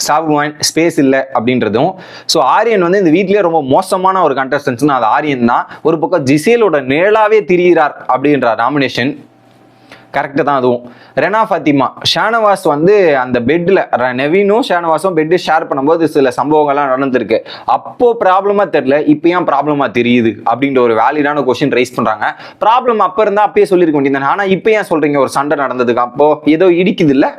[SPEAKER 1] சாபுமான் ஸ்பேஸ் இல்லை அப்படின்றதும் ஸோ ஆரியன் வந்து இந்த வீட்லேயே ரொம்ப மோசமான ஒரு கண்டஸ்டன்ஸ்னு அது ஆரியன் தான். ஒரு பக்கம் ஜிசேலோட நிழலாவே திரியிறார் அப்படின்ற நாமினேஷன் கரெக்டு தான் அதுவும். ரெனா ஃபாத்திமா ஷானவாஸ் வந்து அந்த பெட்டில் நெவினும் ஷானவாஸும் பெட்டு ஷேர் பண்ணும்போது சில சம்பவங்கள்லாம் நடந்திருக்கு. அப்போ ப்ராப்ளமாக தெரில இப்போ ஏன் ப்ராப்ளமாக தெரியுது அப்படின்ற ஒரு வேலிடான கொஷின் ரைஸ் பண்ணுறாங்க ப்ராப்ளம் அப்போ இருந்தால் அப்பயே சொல்லியிருக்க வேண்டியது ஆனால் இப்போ ஏன் சொல்கிறீங்க ஒரு சண்டை நடந்ததுக்கு? அப்போது ஏதோ இடிக்குது இல்லை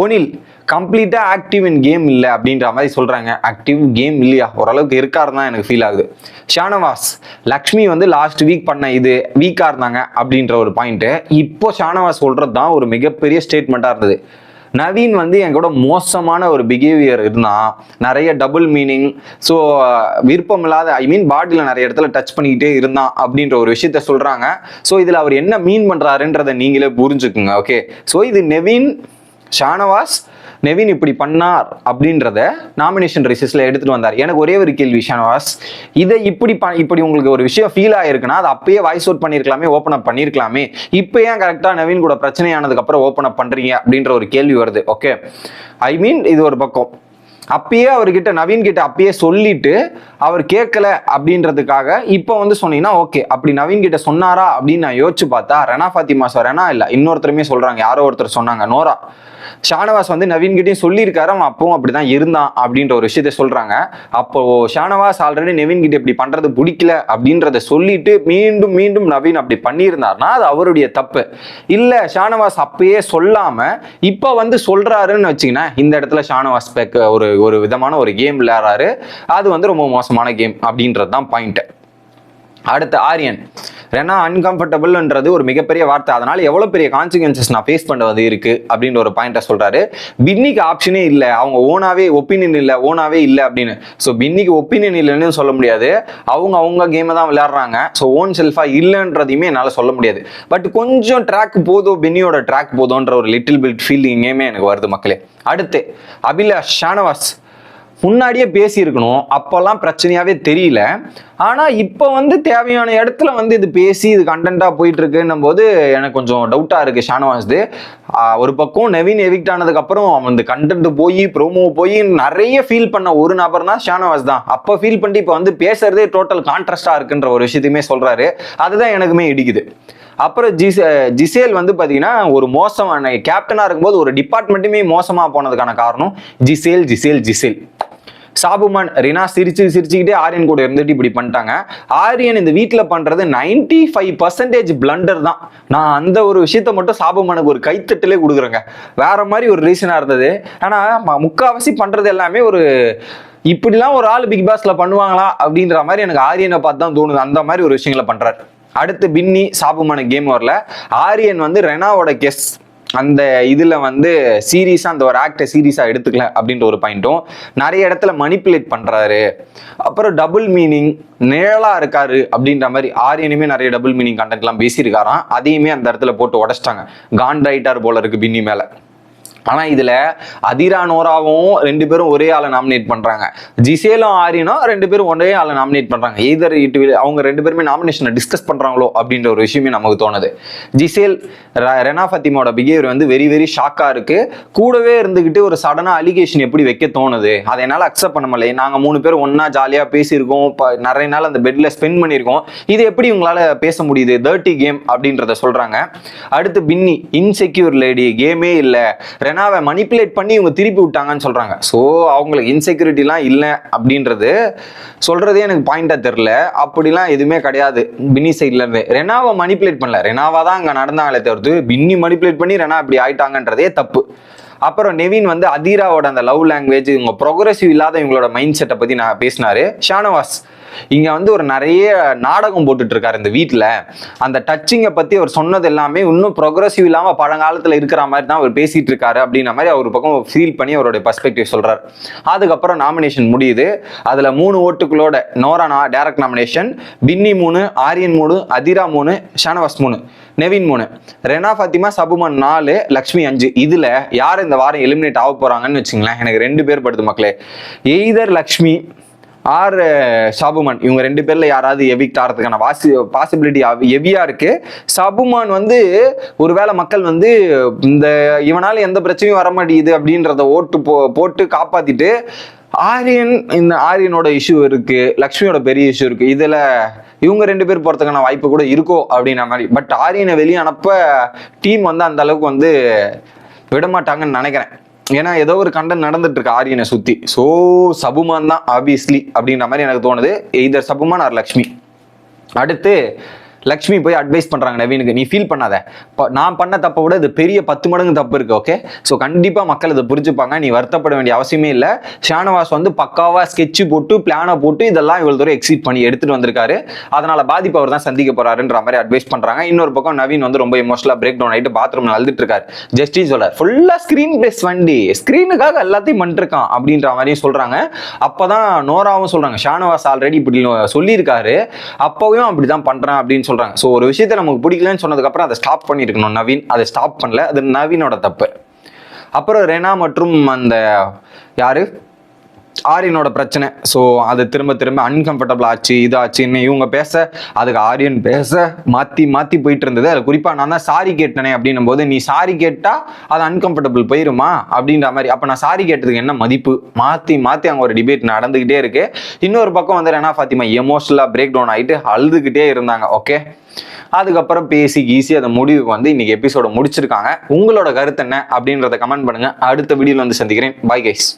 [SPEAKER 1] ஓனில் கம்ப்ளீட்டாக ஆக்டிவ் இன் கேம் இல்லை அப்படின்ற மாதிரி சொல்கிறாங்க ஆக்டிவ் கேம் இல்லையா? ஓரளவுக்கு இருக்காரு தான் எனக்கு ஃபீல் ஆகுது. ஷானவாஸ் லக்ஷ்மி வந்து லாஸ்ட் வீக் பண்ண இது வீக்காக இருந்தாங்க அப்படின்ற ஒரு பாயிண்ட்டு இப்போ ஷானவாஸ் சொல்கிறது தான் ஒரு மிகப்பெரிய ஸ்டேட்மெண்ட்டாக இருந்தது. நவீன் வந்து என் கூட மோசமான ஒரு பிஹேவியர் இருந்தான் நிறைய டபுள் மீனிங் ஸோ விருப்பம் இல்லாத ஐ மீன் பாடியில் நிறைய இடத்துல டச் பண்ணிக்கிட்டே இருந்தான் அப்படின்ற ஒரு விஷயத்த சொல்கிறாங்க ஸோ இதில் அவர் என்ன மீன் பண்ணுறாருன்றதை நீங்களே புரிஞ்சுக்குங்க ஓகே ஸோ இது நவீன் ஷானவாஸ் நெவின் இப்படி பண்ணார் அப்படின்றத நாமினேஷன் ரிசஸ்ல எடுத்துட்டு வந்தார். எனக்கு ஒரே ஒரு கேள்வி ஷானவாஸ். இதை இப்படி ப இப்படி உங்களுக்கு ஒரு விஷயம் ஃபீல் ஆயிருக்குன்னா அது அப்பயே வாய்ஸ் அவுட் பண்ணியிருக்கலாமே ஓப்பன் அப் பண்ணியிருக்கலாமே இப்போ ஏன் கரெக்டாக நவீன் கூட பிரச்சனையானதுக்கு அப்புறம் ஓப்பன் அப் பண்றீங்க அப்படின்ற ஒரு கேள்வி வருது ஓகே ஐ மீன் இது ஒரு பக்கம். அப்பயே அவர்கிட்ட நவீன் கிட்ட அப்பயே சொல்லிட்டு அவர் கேட்கல அப்படின்றதுக்காக இப்போ வந்து சொன்னீங்கன்னா ஓகே அப்படி நவீன் கிட்ட சொன்னாரா அப்படின்னு நான் யோசிச்சு பார்த்தா ரெனா ஃபாத்திமா சார் ரெனா இல்லை இன்னொருத்தருமே சொல்றாங்க. யாரோ ஒருத்தர் சொன்னாங்க நோரா. ஷானவாஸ் வந்து நவீன் கிட்டயும் சொல்லியிருக்காரு அவன் அப்பவும் அப்படிதான் இருந்தான் அப்படின்ற ஒரு விஷயத்த சொல்றாங்க. அப்போ ஷானவாஸ் ஆல்ரெடி நவீன் கிட்ட இப்படி பண்றது பிடிக்கல அப்படின்றத சொல்லிட்டு மீண்டும் மீண்டும் நவீன் அப்படி பண்ணியிருந்தாருன்னா அது அவருடைய தப்பு. இல்ல ஷானவாஸ் அப்பயே சொல்லாம இப்ப வந்து சொல்றாருன்னு வச்சுக்கினா இந்த இடத்துல ஷானவாஸ் பேக் ஒரு ஒரு விதமான ஒரு கேம் விளையாடுறாரு. அது வந்து ரொம்ப மோசமான கேம் அப்படின்றது தான் பாயிண்ட் அடுத்து ஆரியன். ஏன்னா அன்கம்ஃபர்டபுள்ன்றது ஒரு மிகப்பெரிய வார்த்தை. அதனால எவ்வளோ பெரிய கான்சிக்வன்சஸ் நான் ஃபேஸ் பண்ணுவது இருக்கு அப்படின்ற ஒரு பாயிண்ட்டை சொல்றாரு. பின்னிக்கு ஆப்ஷனே இல்லை. அவங்க ஓனாவே ஒப்பீனியன் இல்லை. ஓனாவே இல்லை அப்படின்னு. ஸோ பின்னிக்கு ஒப்பீனியன் இல்லைன்னு சொல்ல முடியாது. அவங்க அவங்க கேமை தான் விளையாடுறாங்க. ஸோ ஓன் செல்ஃபா இல்லைன்றதையுமே என்னால் சொல்ல முடியாது. பட் கொஞ்சம் ட்ராக் போதும் பின்னியோட ட்ராக் போதும்ன்ற ஒரு லிட்டில் பில்ட் ஃபீலிங்குமே எனக்கு வருது மக்களே. அடுத்து அபிலாஷ் ஷானவாஸ். முன்னாடியே பேசியிருக்கணும். அப்போல்லாம் பிரச்சனையாகவே தெரியல. ஆனால் இப்போ வந்து தேவையான இடத்துல வந்து இது பேசி இது கண்டென்ட்டாக போயிட்டுருக்குன்னும் போது எனக்கு கொஞ்சம் டவுட்டாக இருக்குது ஷானவாஸ்து ஒரு பக்கம் நவீன் எவிக்ட் ஆனதுக்கப்புறம் அவன் கண்டென்ட் போய் ப்ரோமோ போய் நிறைய ஃபீல் பண்ண ஒரு நபர்னா தான் ஷானவாஸ் தான். அப்போ ஃபீல் பண்ணிட்டு இப்போ வந்து பேசுறதே டோட்டல் கான்ட்ராஸ்டாக இருக்குன்ற ஒரு விஷயத்தையுமே சொல்கிறாரு அதுதான் எனக்குமே இடிக்குது. அப்புறம் ஜிஸ் ஜிசேல் வந்து பார்த்தீங்கன்னா ஒரு மோசமான கேப்டனாக இருக்கும்போது ஒரு டிபார்ட்மெண்ட்டுமே மோசமாக போனதுக்கான காரணம் ஜிசேல் ஜிசேல் ஜிசேல். சாபுமான் ரினா சிரிச்சு சிரிச்சுக்கிட்டே ஆரியன் கூட இருந்துட்டு இப்படி பண்ணிட்டாங்க. ஆரியன் இந்த வீட்டில் பண்ணுறது நைன்டி ஃபைவ் பர்சன்டேஜ் பிளண்டர் தான். நான் அந்த ஒரு விஷயத்த மட்டும் சாபுமானுக்கு ஒரு கைத்தட்டிலே கொடுக்குறேங்க. வேற மாதிரி ஒரு ரீசனாக இருந்தது. ஆனால் முக்காவாசி பண்ணுறது எல்லாமே ஒரு இப்படிலாம் ஒரு ஆள் பிக் பாஸ்ல பண்ணுவாங்களா? அப்படின்ற மாதிரி எனக்கு ஆரியனை பார்த்து தான் தோணுது. அந்த மாதிரி ஒரு விஷயங்களை பண்றாரு. அடுத்து பின்னி சாபுமான கேம் வரல. ஆரியன் வந்து ரெனாவோட கெஸ் அந்த இதில் வந்து சீரியஸாக அந்த ஒரு ஆக்டை சீரியஸாக எடுத்துக்கல அப்படின்ற ஒரு பாயிண்ட்டும் நிறைய இடத்துல மணிப்புலேட் பண்ணுறாரு அப்புறம் டபுள் மீனிங் நிழலாக இருக்காரு அப்படின்ற மாதிரி ஆரியனுமே நிறைய டபுள் மீனிங் கண்டென்ட்லாம் பேசியிருக்காராம். அதையுமே அந்த இடத்துல போட்டு உடச்சிட்டாங்க. கான்ட்ரைட்டார் போல இருக்குது பின்னி மேலே. ஆனால் இதில் அதிரா நோராவும் ரெண்டு பேரும் ஒரே ஆளை நாமினேட் பண்ணுறாங்க ஜிசேலும் ஆரியனும் ரெண்டு பேரும் ஒரே ஆளை நாமினேட் பண்ணுறாங்க எய்தர் இட் அவங்க ரெண்டு பேருமே நாமினேஷனை டிஸ்கஸ் பண்ணுறாங்களோ அப்படின்ற ஒரு விஷயமே நமக்கு தோணுது. ஜிசேல் ர- ரெனா ஃபத்திமாவோட பிஹேவியர் வந்து வெரி வெரி ஷாக்காக இருக்குது கூடவே இருந்துக்கிட்டு ஒரு சடனாக அலிகேஷன் எப்படி வைக்க தோணுது? அதை என்னால் அக்செப்ட் பண்ண முடியல. நாங்கள் மூணு பேர் ஒன்றா ஜாலியாக பேசியிருக்கோம். இப்போ நிறைய நாள் அந்த பெட்டில் ஸ்பெண்ட் பண்ணியிருக்கோம். இது எப்படி உங்களால் பேச முடியுது? தேர்ட்டி கேம் அப்படின்றத சொல்கிறாங்க அடுத்து பின்னி இன்செக்யூர் லேடி கேமே இல்லை. ரெனாவை மணிப்புலேட் பண்ணி இவங்க திருப்பி விட்டாங்கன்னு சொல்கிறாங்க ஸோ அவங்களுக்கு இன்செக்யூரிட்டிலாம் இல்லை அப்படின்றது சொல்கிறதே எனக்கு பாயிண்ட்டாக தெரில அப்படிலாம் எதுவுமே கிடையாது. பின்னி சைட்லேருந்து ரெனாவை மணிப்புலேட் பண்ணல. ரெனாவா தான் அங்கே நடந்தாங்களே தவிர்த்து பின்னி மணிப்புலேட் பண்ணி ரெனா இப்படி ஆயிட்டாங்கன்றதே தப்பு. அப்புறம் நெவின் வந்து அதீராவோட அந்த லவ் லாங்குவேஜ் இவங்க ப்ரொக்ரெசிவ் இல்லாத இவங்களோட மைண்ட் செட்டை பற்றி நான் பேசினாரு. ஷானவாஸ் இங்கே வந்து ஒரு நிறைய நாடகம் போட்டுட்டு இருக்காரு இந்த வீட்டில் அந்த டச்சிங்கை பற்றி அவர் சொன்னது எல்லாமே இன்னும் ப்ரொக்ரஸிவ் இல்லாமல் பழங்காலத்தில் இருக்கிற மாதிரி தான் அவர் பேசிகிட்டு இருக்காரு அப்படின்ற மாதிரி அவர் பக்கம் ஃபீல் பண்ணி அவருடைய பர்ஸ்பெக்டிவ் சொல்கிறார் அதுக்கப்புறம் நாமினேஷன் முடியுது. அதில் மூணு ஓட்டுகளோட நோரானா டேரக்ட் நாமினேஷன் பின்னி மூணு ஆரியன் மூணு அதிரா மூணு ஷானவாஸ் மூணு நெவின் மூணு. ரெனா ஃபாத்திமா சபுமன் நாலு லக்ஷ்மி அஞ்சு. இதில் யார் இந்த வாரம் எலிமினேட் ஆக போகிறாங்கன்னு வச்சுங்களேன். எனக்கு ரெண்டு பேர் படுது மக்களே. Either Lakshmi or Sabumon. இவங்க ரெண்டு பேர்ல யாராவது எவிக்ட் ஆகிறதுக்கான வாசி பாசிபிலிட்டி ஹெவியா இருக்கு. சாபுமான் வந்து ஒருவேளை மக்கள் வந்து இந்த இவனால எந்த பிரச்சனையும் வர மாட்டேங்குது அப்படின்றத ஓட்டு போ போட்டு காப்பாத்திட்டு ஆரியன் இந்த ஆரியனோட இஷ்யூ இருக்கு லக்ஷ்மியோட பெரிய இஷ்யூ இருக்கு. இதுல இவங்க ரெண்டு பேர் போறதுக்கான வாய்ப்பு கூட இருக்கோ அப்படின்ற மாதிரி. பட் ஆரியனை வெளியே அனுப்ப டீம் வந்து அந்த அளவுக்கு வந்து விடமாட்டாங்கன்னு நினைக்கிறேன். ஏன்னா ஏதோ ஒரு கண்டன் நடந்துட்டு இருக்கு ஆரியனை சுத்தி. ஸோ சபுமான் தான் ஆப்வியஸ்லி அப்படின்ற மாதிரி எனக்கு தோணுது. இதர் சபுமான் ஆர் லக்ஷ்மி. அடுத்து லக்ஷ்மி போய் அட்வைஸ் பண்றாங்க நவீனுக்கு. நீ ஃபீல் பண்ணாத. நான் பண்ண தப்பை விட இது பெரிய பத்து மடங்கு தப்பு இருக்கு ஓகே ஸோ கண்டிப்பா மக்கள் இதை புரிஞ்சுப்பாங்க. நீ வருத்தப்பட வேண்டிய அவசியமே இல்லை. ஷானவாஸ் வந்து பக்காவா ஸ்கெட்ச் போட்டு பிளானை போட்டு இதெல்லாம் இவ்வளவு தூரம் எக்ஸிட் பண்ணி எடுத்துட்டு வந்திருக்காரு. அதனால பாதிப்பு அவர் தான் சந்திக்க போறாருன்ற மாதிரி அட்வைஸ் பண்றாங்க. இன்னொரு பக்கம் நவீன் வந்து ரொம்ப எமோஷனலா பிரேக் டவுன் ஆயிட்டு பாத்ரூம் அழுதுட்டு இருக்காரு. ஜஸ்டிஸ் சொல்லார் ஃபுல்லா ஸ்கிரீன் பிளேஸ் வண்டி. ஸ்கிரீனுக்காக எல்லாத்தையும் பண்ணிருக்கான் அப்படின்ற மாதிரியும் சொல்றாங்க. அப்பதான் நோராவும் சொல்றாங்க ஷானவாஸ் ஆல்ரெடி இப்படி சொல்லியிருக்காரு. அப்பவும் அப்படிதான் பண்றேன் அப்படின்னு சொல்கிறாங்க ஸோ ஒரு விஷயத்த நமக்கு பிடிக்கலன்னு சொன்னதுக்கப்புறம் அதை ஸ்டாப் பண்ணியிருக்கணும். நவீன் அதை ஸ்டாப் பண்ணல. அது நவீனோட தப்பு. அப்புறம் ரெனா மற்றும் அந்த யாரு? ஆரியனோட பிரச்சனை. ஸோ அது திரும்ப திரும்ப அன்கம்ஃபர்டபுள் ஆச்சு இதாச்சுன்னு இவங்க பேச அதுக்கு ஆரியன் பேச மாற்றி மாற்றி போயிட்டு இருந்தது. அதில் குறிப்பாக நான் தான் சாரி கேட்டனே அப்படின்னும் போது நீ சாரி கேட்டால் அது அன்கம்ஃபர்டபுள் போயிருமா? அப்படின்ற மாதிரி. அப்போ நான் சாரி கேட்டதுக்கு என்ன மதிப்பு? மாற்றி மாற்றி அங்கே ஒரு டிபேட் நடந்துக்கிட்டே இருக்கு. இன்னொரு பக்கம் வந்து ரெனா ஃபாத்திமா எமோஷனலாக பிரேக் டவுன் ஆகிட்டு அழுதுகிட்டே இருந்தாங்க ஓகே அதுக்கப்புறம் பேசி ஈஸி அதை முடிவுக்கு வந்து இன்னைக்கு எபிசோட முடிச்சிருக்காங்க. உங்களோட கருத்து என்ன அப்படின்றத கமெண்ட் பண்ணுங்க. அடுத்த வீடியோல வந்து சந்திக்கிறேன். Bye guys